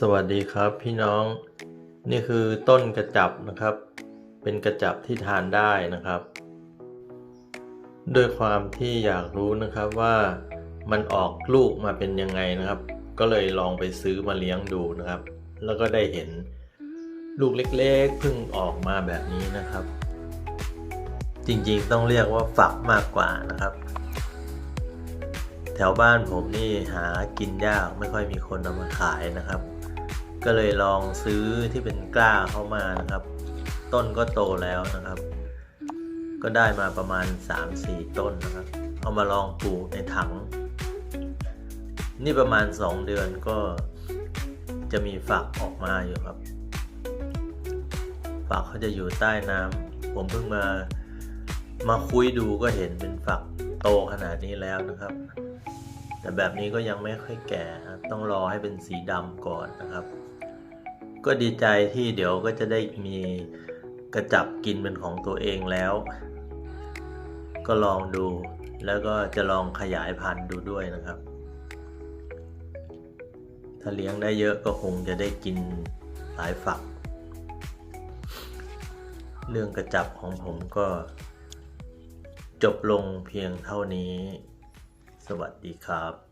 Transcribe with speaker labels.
Speaker 1: สวัสดีครับพี่น้อง นี่คือต้นกระจับนะครับ เป็นกระจับที่ทานได้นะครับ ด้วยความที่อยากรู้นะครับว่ามันออกลูกมาเป็นยังไงนะครับ ก็เลยลองไปซื้อมาเลี้ยงดูนะครับ แล้วก็ได้เห็นลูกเล็กๆเพิ่งออกมาแบบนี้นะครับ จริงๆต้องเรียกว่าฝักมากกว่านะครับแถวบ้านผมนี่หากินยากไม่ค่อยมีคนเอามาขายนะครับ ก็เลยลองซื้อที่เป็นกล้าเข้ามานะครับ ต้นก็โตแล้วนะครับ ก็ได้มาประมาณ 3-4 ต้นนะครับ เอามาลองปลูกในถัง นี่ประมาณ 2 เดือนก็จะมีฝักออกมาอยู่ครับ ฝักเขาจะอยู่ใต้น้ำผมเพิ่งมามาคุยดูก็เห็นเป็นฝักโตขนาดนี้แล้วนะครับ แต่แบบนี้ก็ยังไม่ค่อยแก่ครับต้องรอให้เป็นสีดำก่อนนะครับ ก็ดีใจที่เดี๋ยวก็จะได้มีกระจับกินเป็นของตัวเองแล้ว ก็ลองดูแล้วก็จะลองขยายพันธุ์ดูด้วยนะครับ ถ้าเลี้ยงได้เยอะก็คงจะได้กินหลายฝัก เรื่องกระจับของผมก็จบลงเพียงเท่านี้ สวัสดีครับ